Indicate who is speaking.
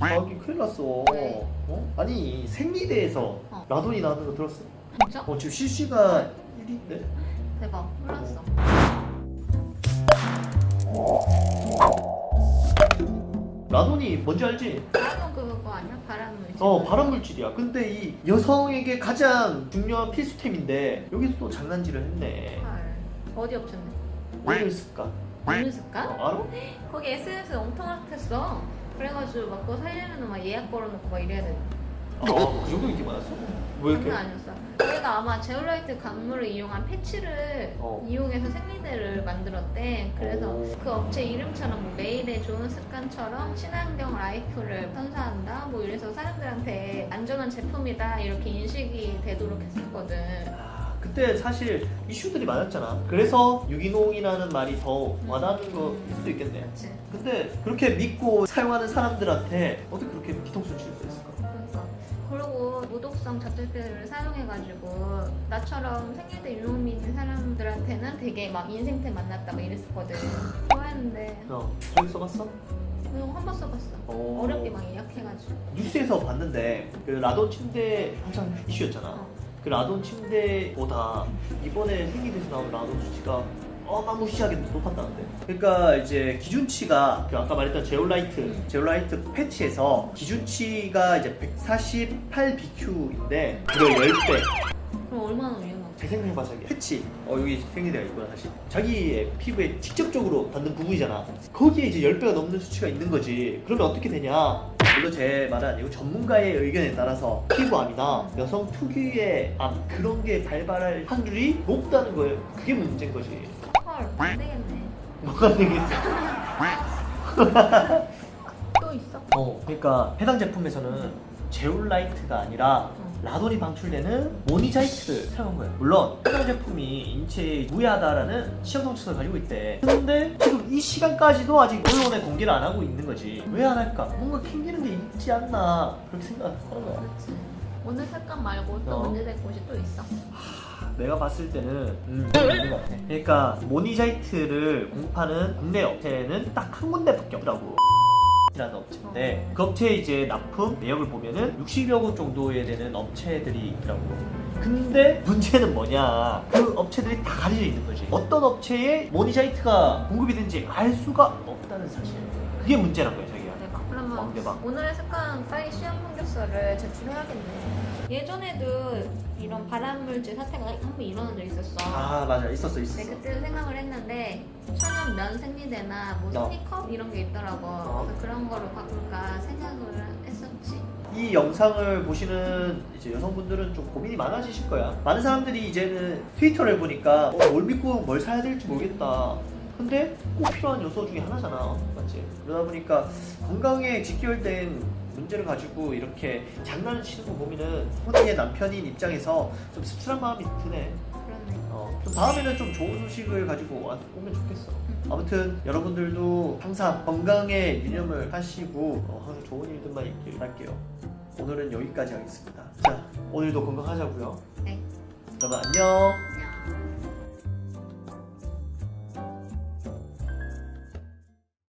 Speaker 1: 아 여기 큰일 났어
Speaker 2: 왜?
Speaker 1: 어? 아니 생리대에서
Speaker 2: 어.
Speaker 1: 라돈이 나오는 거 들었어?
Speaker 2: 진짜?
Speaker 1: 어 지금 실시간 1위인데
Speaker 2: 대박 몰랐어
Speaker 1: 라돈이 뭔지 알지?
Speaker 2: 바람은 그거 아니야? 바람물
Speaker 1: 어 발암물질이야 근데 이 여성에게 가장 중요한 필수템인데 여기서 또 장난질을 했네
Speaker 2: 헐 어디 업체인데?
Speaker 1: 왜 이랬을까?
Speaker 2: 오늘 쓸까?
Speaker 1: 어, 알아?
Speaker 2: 거기 SNS 엄청 핫했어 그래가지고 막 그거 살려면 막 예약 걸어놓고 막 이래야 돼
Speaker 1: 아 그 정도 인기 많았어? 왜 이렇게?
Speaker 2: 장난 아니었어 저희가 아마 제올라이트 강물을 이용한 패치를
Speaker 1: 어.
Speaker 2: 이용해서 생리대를 만들었대 그래서
Speaker 1: 오.
Speaker 2: 그 업체 이름처럼 뭐 매일의 좋은 습관처럼 친환경 라이프를 선사한다 뭐 이래서 사람들한테 안전한 제품이다 이렇게 인식이 되도록 했었거든
Speaker 1: 아, 그때 사실 이슈들이 많았잖아 그래서 유기농이라는 말이 더 와닿는 거일 수도 있겠네
Speaker 2: 그렇지
Speaker 1: 근데 그렇게 믿고 사용하는 사람들한테 어떻게 그렇게 뒤통수를 칠수 있을까?
Speaker 2: 그러니까 그리고 무독성 잡곡제를 사용해가지고 나처럼 생리대 유목민인 사람들한테는 되게 막 인생템 만났다 막 이랬었거든 좋아했는데
Speaker 1: 어, 저기 써봤어?
Speaker 2: 그냥 한번 써봤어
Speaker 1: 어.
Speaker 2: 어렵게 막 예약해가지고
Speaker 1: 뉴스에서 봤는데 그 라돈 침대 한창 이슈였잖아.
Speaker 2: 어.
Speaker 1: 그 라돈 침대보다 이번에 생리대에서 나온 라돈 수치가 어마무시하게 높았다는데. 그러니까 이제 기준치가 그 아까 말했던 제올라이트,
Speaker 2: 음.
Speaker 1: 제올라이트 패치에서 기준치가 이제 148BQ인데 그걸 10배.
Speaker 2: 그럼 얼마나 위험하고
Speaker 1: 잘 생각해봐 자기 패치 어 여기 생리대가 있구나 사실 자기의 피부에 직접적으로 닿는 부분이잖아 거기에 이제 10배가 넘는 수치가 있는 거지 그러면 어떻게 되냐 물론 제 말은 아니고 전문가의 의견에 따라서 피부암이나 여성 특유의 암 그런 게 발발할 확률이 높다는 거예요 그게 문제인 거지.
Speaker 2: 헐 안 되겠네.
Speaker 1: 뭐가 되겠어.
Speaker 2: 또 있어?
Speaker 1: 어 그러니까 해당 제품에서는 제올라이트가 아니라 라돈이 방출되는 모니자이트를 사용한 거예요. 물론 해당 제품이 인체에 무해하다라는 시험 성취를 가지고 있대. 근데 지금 이 시간까지도 아직 언론에 공개를 안 하고 있는 거지. 왜 안 할까? 뭔가 캥기는 게 있지 않나 그렇게 생각하는 거야.
Speaker 2: 그렇지 오늘 색감 말고 또
Speaker 1: 어.
Speaker 2: 문제될 곳이 또 있어?
Speaker 1: 내가 봤을 때는 음, 있는 것 같아. 그러니까 모니자이트를 공급하는 국내 업체는 딱 한 군데밖에 없더라고. 라는 업체인데 그 업체의 이제 납품 내역을 보면은 60여 곳 정도에 되는 업체들이 있더라고. 근데 문제는 뭐냐? 그 업체들이 다 가려져 있는 거지. 어떤 업체에 모니자이트가 공급이 되는지 알 수가 없다는 사실. 그게 자기가.
Speaker 2: 대박 그러면
Speaker 1: 왕대박.
Speaker 2: 오늘의 습관 빨리 시험 성적서를 제출해야겠네 예전에도 이런 발암물질 사태가 한 번 일어난 적 있었어
Speaker 1: 아 맞아, 있었어, 있었어.
Speaker 2: 네, 그때 생각을 했는데 천연 면 생리대나 뭐
Speaker 1: 어.
Speaker 2: 생리컵 이런 게 있더라고
Speaker 1: 어.
Speaker 2: 그래서 그런 거로 바꿀까 생각을 했었지
Speaker 1: 이 영상을 보시는 이제 여성분들은 좀 고민이 많아지실 거야. 많은 사람들이 이제는 트위터를 보니까 어, 뭘 믿고 뭘 사야 될지 모르겠다. 근데 꼭 필요한 요소 중에 하나잖아. 맞지? 그러다 보니까 건강에 직결된 문제를 가지고 이렇게 장난을 치는 거 보면은 혼의 남편인 입장에서 좀 씁쓸한 마음이 드네.
Speaker 2: 그러네
Speaker 1: 어, 좀 다음에는 좀 좋은 소식을 가지고 와- 오면 좋겠어. 아무튼 여러분들도 항상 건강에 유념을 하시고 어, 항상 좋은 일들만 있길 바랄게요. 오늘은 여기까지 하겠습니다. 자, 오늘도 건강하자고요.
Speaker 2: 네.
Speaker 1: 여러분 안녕.